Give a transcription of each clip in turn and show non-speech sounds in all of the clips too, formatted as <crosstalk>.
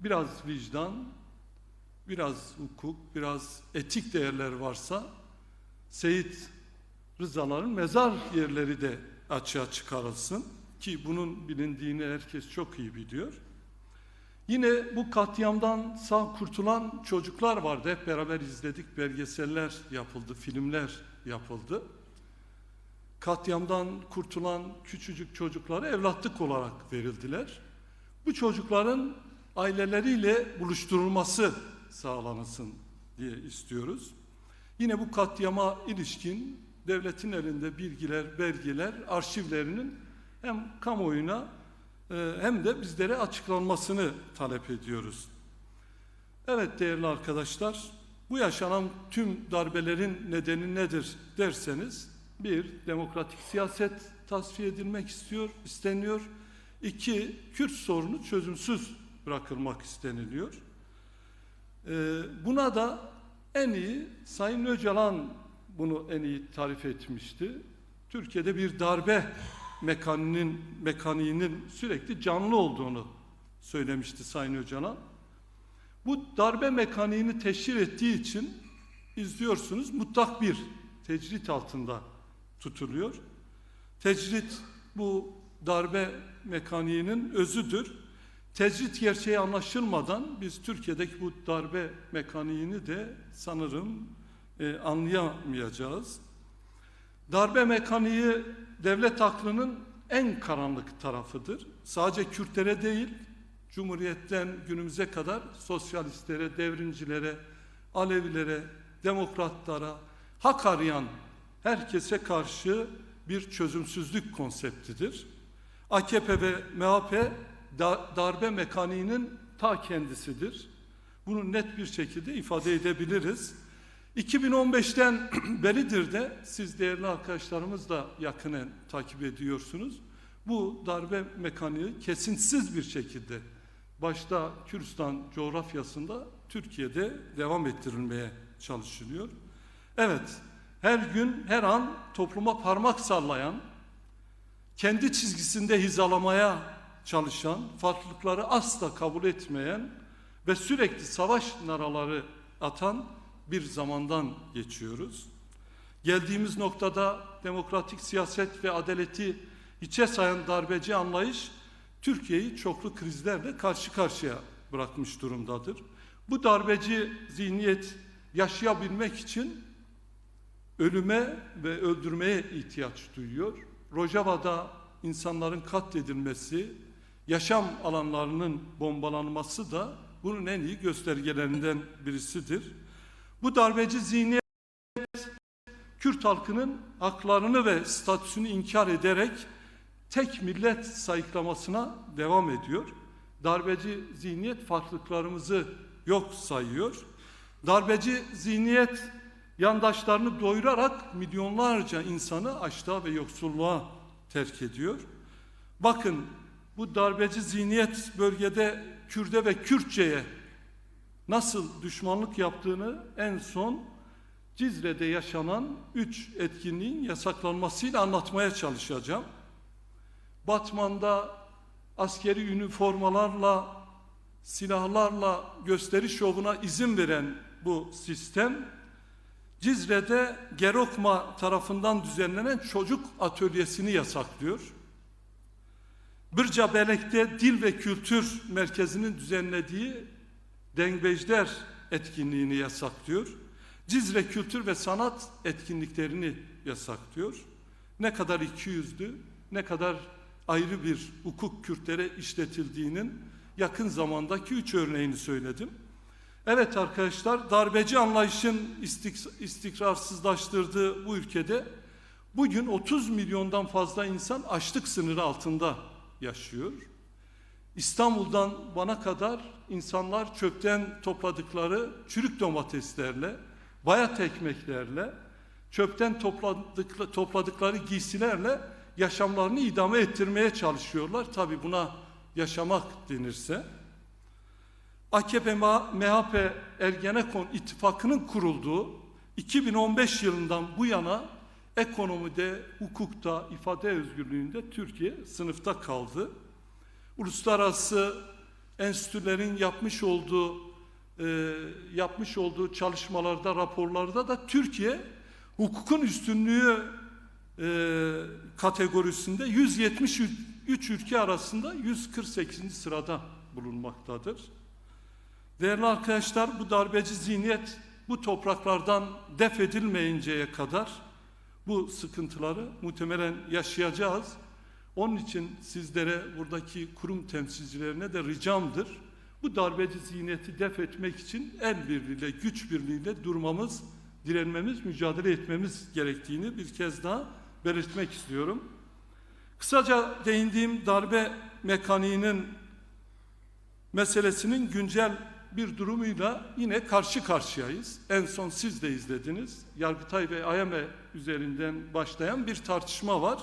biraz vicdan, biraz hukuk, biraz etik değerler varsa Seyit Rızaların mezar yerleri de açığa çıkarılsın ki bunun bilindiğini herkes çok iyi biliyor. Yine bu katliamdan sağ kurtulan çocuklar vardı. Hep beraber izledik. Belgeseller yapıldı, filmler yapıldı. Katliamdan kurtulan küçücük çocuklara evlatlık olarak verildiler. Bu çocukların aileleriyle buluşturulması sağlanılsın diye istiyoruz. Yine bu katliama ilişkin devletin elinde bilgiler, belgeler, arşivlerinin hem kamuoyuna e, hem de bizlere açıklanmasını talep ediyoruz. Evet değerli arkadaşlar, bu yaşanan tüm darbelerin nedeni nedir derseniz, bir, demokratik siyaset tasfiye edilmek istiyor, isteniyor. İki, Kürt sorunu çözümsüz bırakılmak isteniliyor. Ee, buna da en iyi Sayın Öcalan bunu en iyi tarif etmişti. Türkiye'de bir darbe mekaniğinin, mekaniğinin sürekli canlı olduğunu söylemişti Sayın Öcalan. Bu darbe mekaniğini teşhir ettiği için izliyorsunuz mutlak bir tecrit altında tutuluyor. Tecrit bu darbe mekaniğinin özüdür. Tecrit gerçeği anlaşılmadan biz Türkiye'deki bu darbe mekaniğini de sanırım e, anlayamayacağız. Darbe mekaniği devlet aklının en karanlık tarafıdır. Sadece Kürtlere değil, Cumhuriyet'ten günümüze kadar sosyalistlere, devrimcilere, Alevilere, demokratlara, hak arayan herkese karşı bir çözümsüzlük konseptidir. AKP ve MHP darbe mekaniğinin ta kendisidir. Bunu net bir şekilde ifade edebiliriz. 2015'ten <clears throat> beridir de siz değerli arkadaşlarımız da yakinen takip ediyorsunuz. Bu darbe mekaniği kesintisiz bir şekilde başta Kürdistan coğrafyasında Türkiye'de devam ettirilmeye çalışılıyor. Evet, her gün, her an topluma parmak sallayan, kendi çizgisinde hizalamaya çalışan, farklılıkları asla kabul etmeyen ve sürekli savaş naraları atan bir zamandan geçiyoruz. Geldiğimiz noktada demokratik siyaset ve adaleti içe sayan darbeci anlayış Türkiye'yi çoklu krizlerle karşı karşıya bırakmış durumdadır. Bu darbeci zihniyet yaşayabilmek için ölüme ve öldürmeye ihtiyaç duyuyor. Rojava'da insanların katledilmesi, yaşam alanlarının bombalanması da bunun en iyi göstergelerinden birisidir. Bu darbeci zihniyet Kürt halkının haklarını ve statüsünü inkar ederek tek millet sayıklamasına devam ediyor. Darbeci zihniyet farklılıklarımızı yok sayıyor. Darbeci zihniyet yandaşlarını doyurarak milyonlarca insanı açlığa ve yoksulluğa terk ediyor. Bakın bu darbeci zihniyet bölgede Kürde ve Kürtçe'ye nasıl düşmanlık yaptığını en son Cizre'de yaşanan üç etkinliğin yasaklanmasıyla anlatmaya çalışacağım. Batman'da askeri üniformalarla, silahlarla gösteri şovuna izin veren bu sistem, Cizre'de Gerokma tarafından düzenlenen çocuk atölyesini yasaklıyor. Bırca Belek'te Dil ve Kültür Merkezi'nin düzenlediği Dengbejder etkinliğini yasaklıyor. Cizre Kültür ve Sanat etkinliklerini yasaklıyor. Ne kadar ikiyüzlü, ne kadar ayrı bir hukuk Kürtlere işletildiğinin yakın zamandaki üç örneğini söyledim. Evet arkadaşlar, darbeci anlayışın istik istikrarsızlaştırdığı bu ülkede bugün 30 milyondan fazla insan açlık sınırı altında yaşıyor. İstanbul'dan bana kadar insanlar çöpten topladıkları çürük domateslerle, bayat ekmeklerle, çöpten topladık, topladıkları giysilerle yaşamlarını idame ettirmeye çalışıyorlar. Tabi buna yaşamak denirse. AKP, MHP, Ergenekon ittifakının kurulduğu 2015 yılından bu yana ekonomide, hukukta, ifade özgürlüğünde Türkiye sınıfta kaldı. Uluslararası enstitülerin yapmış olduğu e, yapmış olduğu çalışmalarda, raporlarda da Türkiye hukukun üstünlüğü e, kategorisinde 173 ülke arasında 148. sırada bulunmaktadır. Değerli arkadaşlar bu darbeci zihniyet bu topraklardan def edilmeyinceye kadar bu sıkıntıları muhtemelen yaşayacağız. Onun için sizlere buradaki kurum temsilcilerine de ricamdır. Bu darbeci zihniyeti def etmek için el birliğiyle, güç birliğiyle durmamız, direnmemiz, mücadele etmemiz gerektiğini bir kez daha belirtmek istiyorum. Kısaca değindiğim darbe mekaniğinin meselesinin güncel bir durumuyla yine karşı karşıyayız. En son siz de izlediniz. Yargıtay ve AYM üzerinden başlayan bir tartışma var.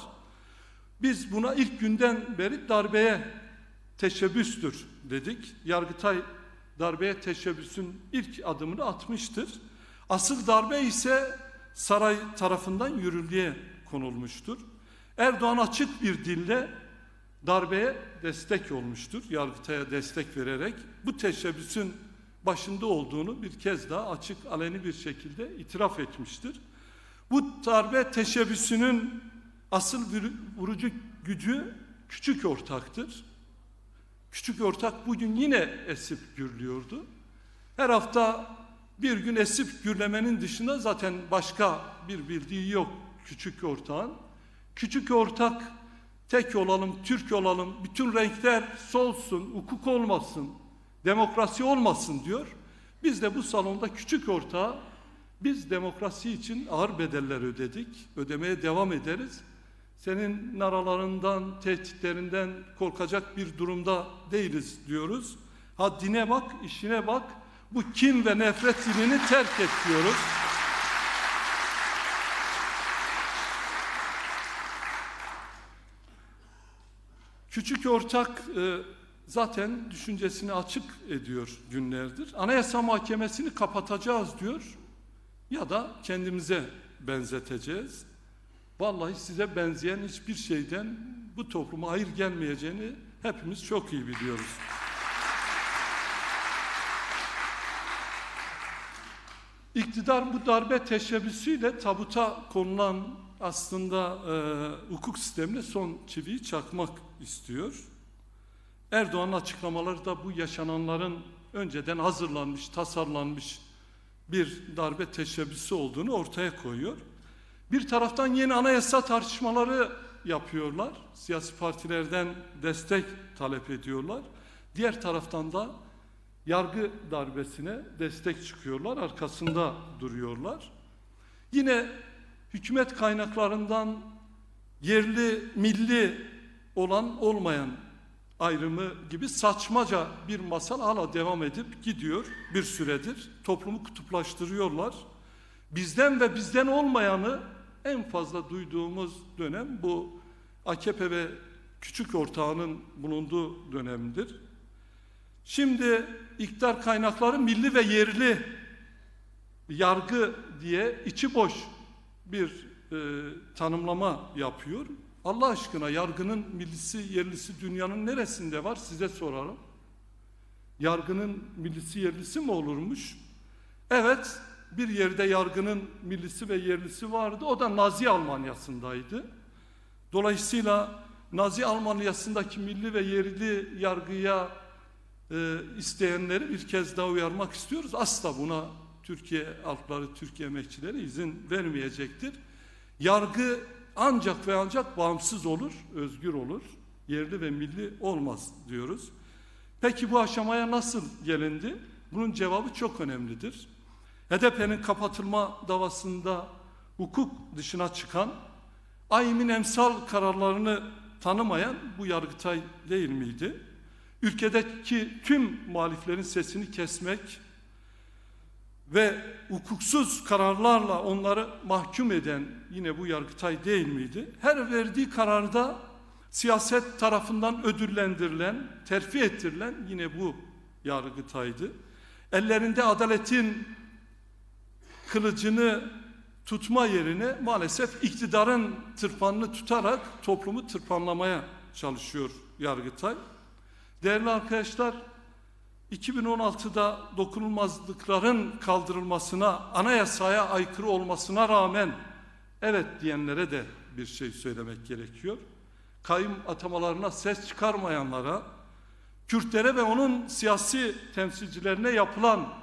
Biz buna ilk günden beri darbeye teşebbüstür dedik. Yargıtay darbeye teşebbüsün ilk adımını atmıştır. Asıl darbe ise saray tarafından yürürlüğe konulmuştur. Erdoğan açık bir dille darbeye destek olmuştur. Yargıtay'a destek vererek bu teşebbüsün başında olduğunu bir kez daha açık aleni bir şekilde itiraf etmiştir. Bu darbe teşebbüsünün asıl vurucu gücü küçük ortaktır. Küçük ortak bugün yine esip gürlüyordu. Her hafta bir gün esip gürlemenin dışında zaten başka bir bildiği yok küçük ortağın. Küçük ortak tek olalım, Türk olalım, bütün renkler solsun, hukuk olmasın, demokrasi olmasın diyor. Biz de bu salonda küçük ortağı biz demokrasi için ağır bedeller ödedik, ödemeye devam ederiz. Senin naralarından, tehditlerinden korkacak bir durumda değiliz diyoruz. Haddine bak, işine bak, bu kin ve nefret dilini terk et diyoruz. Küçük ortak e, zaten düşüncesini açık ediyor günlerdir. Anayasa Mahkemesi'ni kapatacağız diyor ya da kendimize benzeteceğiz. Vallahi size benzeyen hiçbir şeyden bu topluma hayır gelmeyeceğini hepimiz çok iyi biliyoruz. İktidar bu darbe teşebbüsüyle tabuta konulan aslında e, hukuk sistemine son çiviyi çakmak istiyor. Erdoğan'ın açıklamaları da bu yaşananların önceden hazırlanmış, tasarlanmış bir darbe teşebbüsü olduğunu ortaya koyuyor. Bir taraftan yeni anayasa tartışmaları yapıyorlar. Siyasi partilerden destek talep ediyorlar. Diğer taraftan da yargı darbesine destek çıkıyorlar, arkasında duruyorlar. Yine hükümet kaynaklarından yerli, milli olan olmayan ayrımı gibi saçmaca bir masal hala devam edip gidiyor bir süredir. Toplumu kutuplaştırıyorlar. Bizden ve bizden olmayanı en fazla duyduğumuz dönem bu AKP ve küçük ortağının bulunduğu dönemdir. Şimdi iktidar kaynakları milli ve yerli yargı diye içi boş bir e, tanımlama yapıyor. Allah aşkına yargının millisi yerlisi dünyanın neresinde var size sorarım. Yargının millisi yerlisi mi olurmuş? Evet bir yerde yargının millisi ve yerlisi vardı. O da Nazi Almanyası'ndaydı. Dolayısıyla Nazi Almanyası'ndaki milli ve yerli yargıya e, isteyenleri bir kez daha uyarmak istiyoruz. Asla buna Türkiye halkları, Türkiye emekçileri izin vermeyecektir. Yargı ancak ve ancak bağımsız olur, özgür olur. Yerli ve milli olmaz diyoruz. Peki bu aşamaya nasıl gelindi? Bunun cevabı çok önemlidir. HDP'nin kapatılma davasında hukuk dışına çıkan, AYM'in emsal kararlarını tanımayan bu Yargıtay değil miydi? Ülkedeki tüm muhaliflerin sesini kesmek ve hukuksuz kararlarla onları mahkum eden yine bu Yargıtay değil miydi? Her verdiği kararda siyaset tarafından ödüllendirilen, terfi ettirilen yine bu Yargıtay'dı. Ellerinde adaletin kılıcını tutma yerine maalesef iktidarın tırpanını tutarak toplumu tırpanlamaya çalışıyor Yargıtay. Değerli arkadaşlar, 2016'da dokunulmazlıkların kaldırılmasına, anayasaya aykırı olmasına rağmen evet diyenlere de bir şey söylemek gerekiyor. Kayyum atamalarına ses çıkarmayanlara, Kürtlere ve onun siyasi temsilcilerine yapılan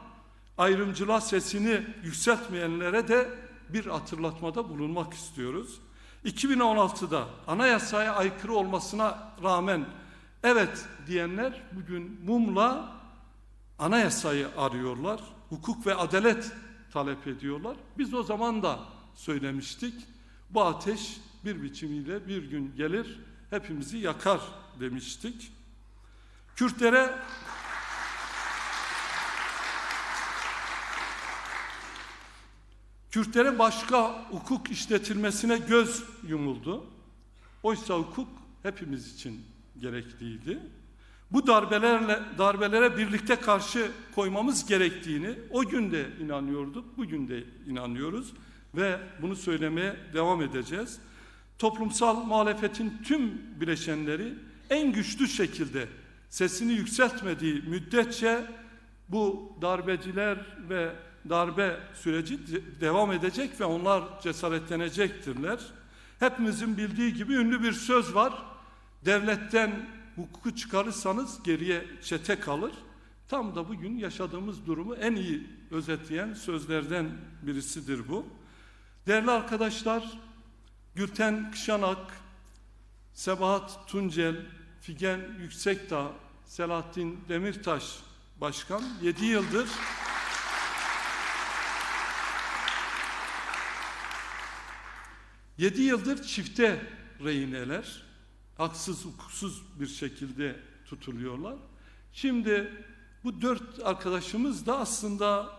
ayrımcılığa sesini yükseltmeyenlere de bir hatırlatmada bulunmak istiyoruz. 2016'da anayasaya aykırı olmasına rağmen evet diyenler bugün mumla anayasayı arıyorlar. Hukuk ve adalet talep ediyorlar. Biz o zaman da söylemiştik. Bu ateş bir biçimiyle bir gün gelir hepimizi yakar demiştik. Kürtlere Kürtlere başka hukuk işletilmesine göz yumuldu. Oysa hukuk hepimiz için gerekliydi. Bu darbelerle darbelere birlikte karşı koymamız gerektiğini o gün de inanıyorduk, bugün de inanıyoruz ve bunu söylemeye devam edeceğiz. Toplumsal muhalefetin tüm bileşenleri en güçlü şekilde sesini yükseltmediği müddetçe bu darbeciler ve darbe süreci de- devam edecek ve onlar cesaretlenecektirler. Hepimizin bildiği gibi ünlü bir söz var. Devletten hukuku çıkarırsanız geriye çete kalır. Tam da bugün yaşadığımız durumu en iyi özetleyen sözlerden birisidir bu. Değerli arkadaşlar, Gülten Kışanak, Sebahat Tuncel, Figen Yüksekdağ, Selahattin Demirtaş Başkan 7 yıldır Yedi yıldır çifte rehineler haksız hukuksuz bir şekilde tutuluyorlar. Şimdi bu dört arkadaşımız da aslında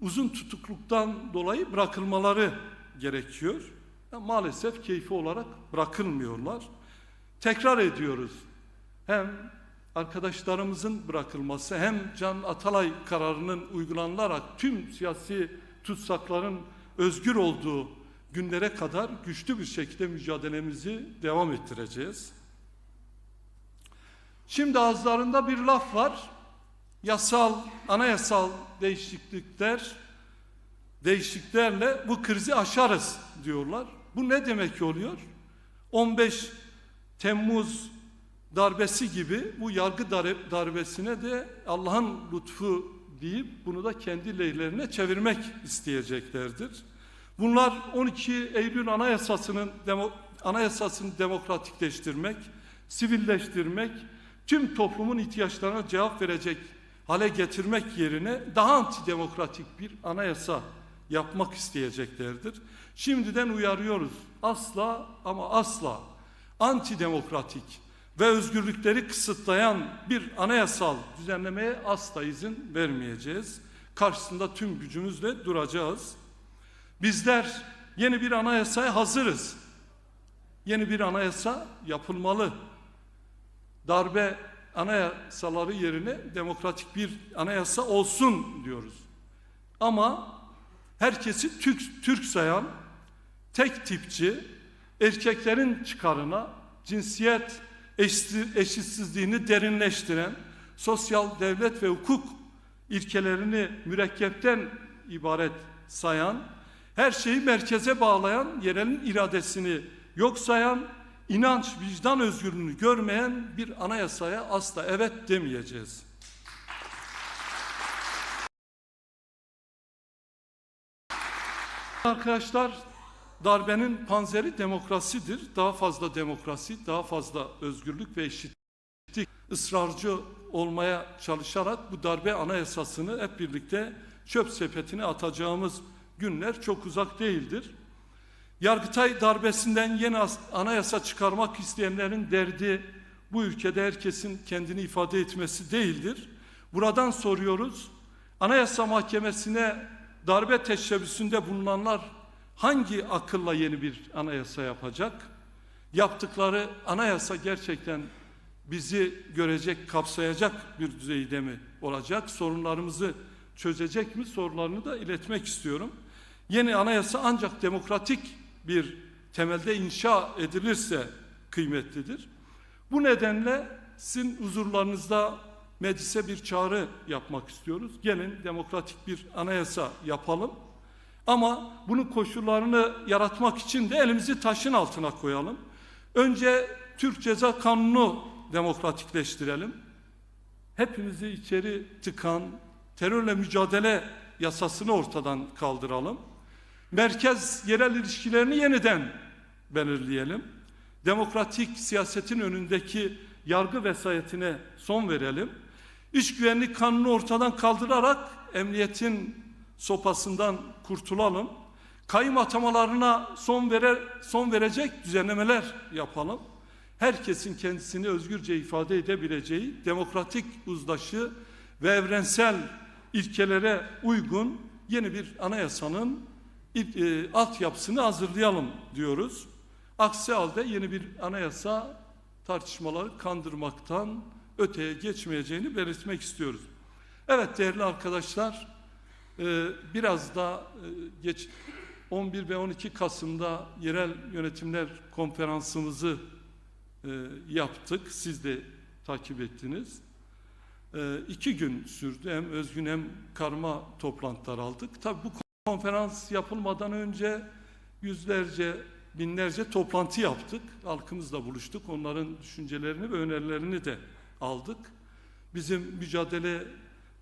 uzun tutukluktan dolayı bırakılmaları gerekiyor. Ya maalesef keyfi olarak bırakılmıyorlar. Tekrar ediyoruz. Hem arkadaşlarımızın bırakılması hem Can Atalay kararının uygulanılarak tüm siyasi tutsakların özgür olduğu günlere kadar güçlü bir şekilde mücadelemizi devam ettireceğiz. Şimdi ağızlarında bir laf var. Yasal, anayasal değişiklikler, değişikliklerle bu krizi aşarız diyorlar. Bu ne demek oluyor? 15 Temmuz darbesi gibi bu yargı darbe- darbesine de Allah'ın lütfu deyip bunu da kendi lehlerine çevirmek isteyeceklerdir. Bunlar 12 Eylül Anayasası'nın demo, anayasasını demokratikleştirmek, sivilleştirmek, tüm toplumun ihtiyaçlarına cevap verecek hale getirmek yerine daha antidemokratik bir anayasa yapmak isteyeceklerdir. Şimdiden uyarıyoruz. Asla ama asla antidemokratik ve özgürlükleri kısıtlayan bir anayasal düzenlemeye asla izin vermeyeceğiz. Karşısında tüm gücümüzle duracağız. Bizler yeni bir anayasaya hazırız. Yeni bir anayasa yapılmalı. Darbe anayasaları yerine demokratik bir anayasa olsun diyoruz. Ama herkesi Türk, Türk sayan, tek tipçi, erkeklerin çıkarına, cinsiyet eşitsizliğini derinleştiren, sosyal devlet ve hukuk ilkelerini mürekkepten ibaret sayan, her şeyi merkeze bağlayan, yerelin iradesini yok sayan, inanç, vicdan özgürlüğünü görmeyen bir anayasaya asla evet demeyeceğiz. Arkadaşlar darbenin panzeri demokrasidir. Daha fazla demokrasi, daha fazla özgürlük ve eşitlik ısrarcı olmaya çalışarak bu darbe anayasasını hep birlikte çöp sepetine atacağımız günler çok uzak değildir. Yargıtay darbesinden yeni as- anayasa çıkarmak isteyenlerin derdi bu ülkede herkesin kendini ifade etmesi değildir. Buradan soruyoruz. Anayasa Mahkemesi'ne darbe teşebbüsünde bulunanlar hangi akılla yeni bir anayasa yapacak? Yaptıkları anayasa gerçekten bizi görecek, kapsayacak bir düzeyde mi olacak? Sorunlarımızı çözecek mi? Sorularını da iletmek istiyorum. Yeni anayasa ancak demokratik bir temelde inşa edilirse kıymetlidir. Bu nedenle sizin huzurlarınızda meclise bir çağrı yapmak istiyoruz. Gelin demokratik bir anayasa yapalım. Ama bunun koşullarını yaratmak için de elimizi taşın altına koyalım. Önce Türk Ceza Kanunu demokratikleştirelim. Hepimizi içeri tıkan terörle mücadele yasasını ortadan kaldıralım. Merkez yerel ilişkilerini yeniden belirleyelim. Demokratik siyasetin önündeki yargı vesayetine son verelim. İş güvenlik kanunu ortadan kaldırarak emniyetin sopasından kurtulalım. Kayım atamalarına son verer son verecek düzenlemeler yapalım. Herkesin kendisini özgürce ifade edebileceği demokratik uzlaşı ve evrensel ilkelere uygun yeni bir anayasanın e, altyapısını hazırlayalım diyoruz. Aksi halde yeni bir anayasa tartışmaları kandırmaktan öteye geçmeyeceğini belirtmek istiyoruz. Evet değerli arkadaşlar, e, biraz da e, geç 11 ve 12 Kasım'da yerel yönetimler konferansımızı e, yaptık. Siz de takip ettiniz. İki gün sürdü. Hem özgün hem karma toplantılar aldık. Tabii bu konferans yapılmadan önce yüzlerce, binlerce toplantı yaptık. Halkımızla buluştuk. Onların düşüncelerini ve önerilerini de aldık. Bizim mücadele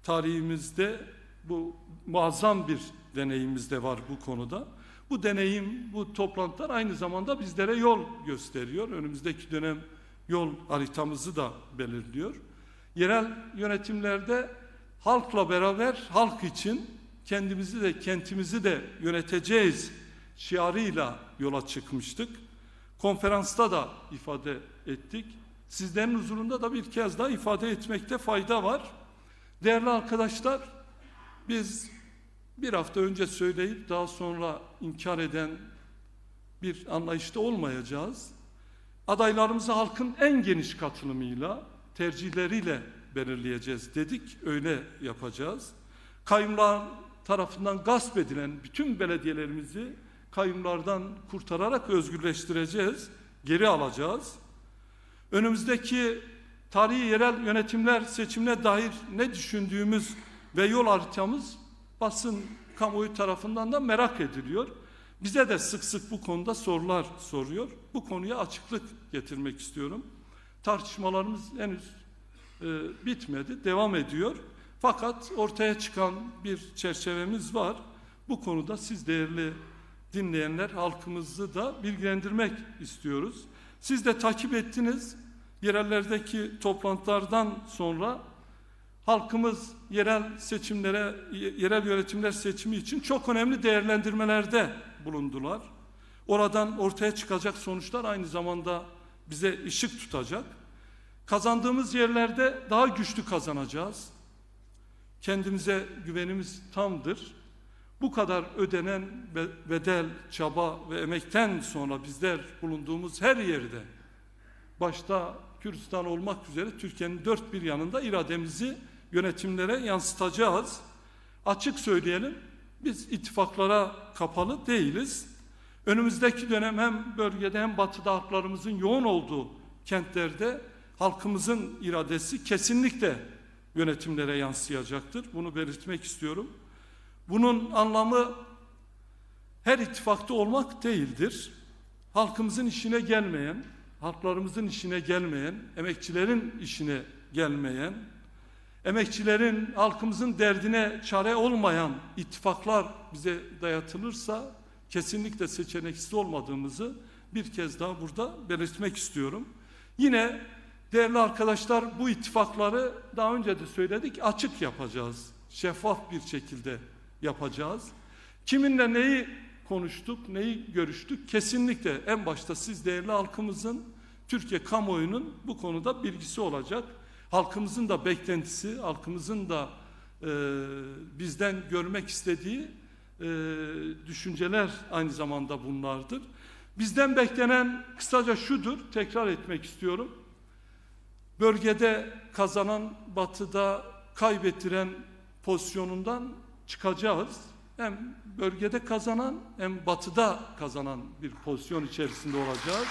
tarihimizde bu muazzam bir deneyimimiz de var bu konuda. Bu deneyim, bu toplantılar aynı zamanda bizlere yol gösteriyor. Önümüzdeki dönem yol haritamızı da belirliyor. Yerel yönetimlerde halkla beraber halk için kendimizi de kentimizi de yöneteceğiz şiarıyla yola çıkmıştık. Konferansta da ifade ettik. Sizlerin huzurunda da bir kez daha ifade etmekte fayda var. Değerli arkadaşlar, biz bir hafta önce söyleyip daha sonra inkar eden bir anlayışta olmayacağız. Adaylarımızı halkın en geniş katılımıyla, tercihleriyle belirleyeceğiz dedik. Öyle yapacağız. Kayımlar tarafından gasp edilen bütün belediyelerimizi kayımlardan kurtararak özgürleştireceğiz, geri alacağız. Önümüzdeki tarihi yerel yönetimler seçimine dair ne düşündüğümüz ve yol haritamız basın kamuoyu tarafından da merak ediliyor. Bize de sık sık bu konuda sorular soruyor. Bu konuya açıklık getirmek istiyorum. Tartışmalarımız henüz e, bitmedi, devam ediyor. Fakat ortaya çıkan bir çerçevemiz var. Bu konuda siz değerli dinleyenler halkımızı da bilgilendirmek istiyoruz. Siz de takip ettiniz. Yerellerdeki toplantılardan sonra halkımız yerel seçimlere, yerel yönetimler seçimi için çok önemli değerlendirmelerde bulundular. Oradan ortaya çıkacak sonuçlar aynı zamanda bize ışık tutacak. Kazandığımız yerlerde daha güçlü kazanacağız. Kendimize güvenimiz tamdır. Bu kadar ödenen bedel, çaba ve emekten sonra bizler bulunduğumuz her yerde başta Kürdistan olmak üzere Türkiye'nin dört bir yanında irademizi yönetimlere yansıtacağız. Açık söyleyelim, biz ittifaklara kapalı değiliz. Önümüzdeki dönem hem bölgede hem batıda halklarımızın yoğun olduğu kentlerde halkımızın iradesi kesinlikle yönetimlere yansıyacaktır. Bunu belirtmek istiyorum. Bunun anlamı her ittifakta olmak değildir. Halkımızın işine gelmeyen, halklarımızın işine gelmeyen, emekçilerin işine gelmeyen, emekçilerin, halkımızın derdine çare olmayan ittifaklar bize dayatılırsa kesinlikle seçeneksiz olmadığımızı bir kez daha burada belirtmek istiyorum. Yine değerli arkadaşlar bu ittifakları daha önce de söyledik açık yapacağız. Şeffaf bir şekilde yapacağız. Kiminle neyi konuştuk, neyi görüştük? Kesinlikle en başta siz değerli halkımızın, Türkiye kamuoyunun bu konuda bilgisi olacak. Halkımızın da beklentisi, halkımızın da e, bizden görmek istediği e, düşünceler aynı zamanda bunlardır. Bizden beklenen kısaca şudur, tekrar etmek istiyorum. Bölgede kazanan, batıda kaybettiren pozisyonundan çıkacağız. Hem bölgede kazanan hem batıda kazanan bir pozisyon içerisinde olacağız.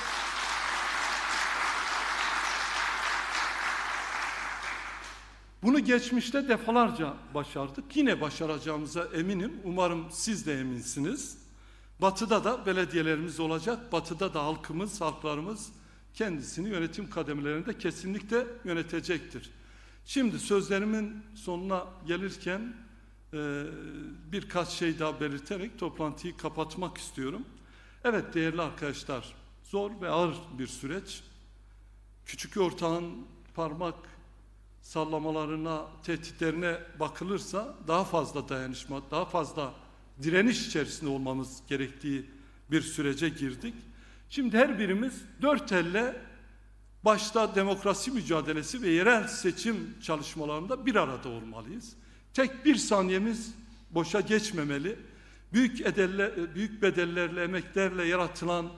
Bunu geçmişte defalarca başardık. Yine başaracağımıza eminim. Umarım siz de eminsiniz. Batı'da da belediyelerimiz olacak. Batı'da da halkımız, halklarımız kendisini yönetim kademelerinde kesinlikle yönetecektir. Şimdi sözlerimin sonuna gelirken e, birkaç şey daha belirterek toplantıyı kapatmak istiyorum. Evet değerli arkadaşlar, zor ve ağır bir süreç. Küçük ortağın parmak sallamalarına, tehditlerine bakılırsa daha fazla dayanışma, daha fazla direniş içerisinde olmamız gerektiği bir sürece girdik. Şimdi her birimiz dört elle başta demokrasi mücadelesi ve yerel seçim çalışmalarında bir arada olmalıyız. Tek bir saniyemiz boşa geçmemeli. Büyük, edelle, büyük bedellerle, emeklerle yaratılan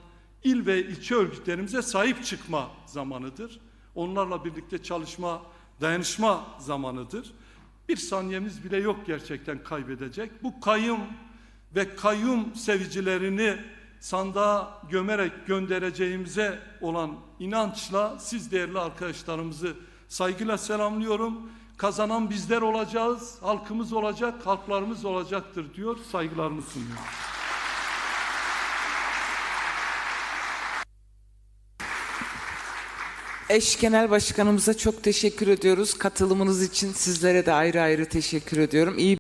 il ve ilçe örgütlerimize sahip çıkma zamanıdır. Onlarla birlikte çalışma, dayanışma zamanıdır. Bir saniyemiz bile yok gerçekten kaybedecek. Bu kayyum ve kayyum sevicilerini sandığa gömerek göndereceğimize olan inançla siz değerli arkadaşlarımızı saygıyla selamlıyorum. Kazanan bizler olacağız, halkımız olacak, halklarımız olacaktır diyor, saygılarımı sunuyorum. Eş Genel Başkanımıza çok teşekkür ediyoruz. Katılımınız için sizlere de ayrı ayrı teşekkür ediyorum. İyi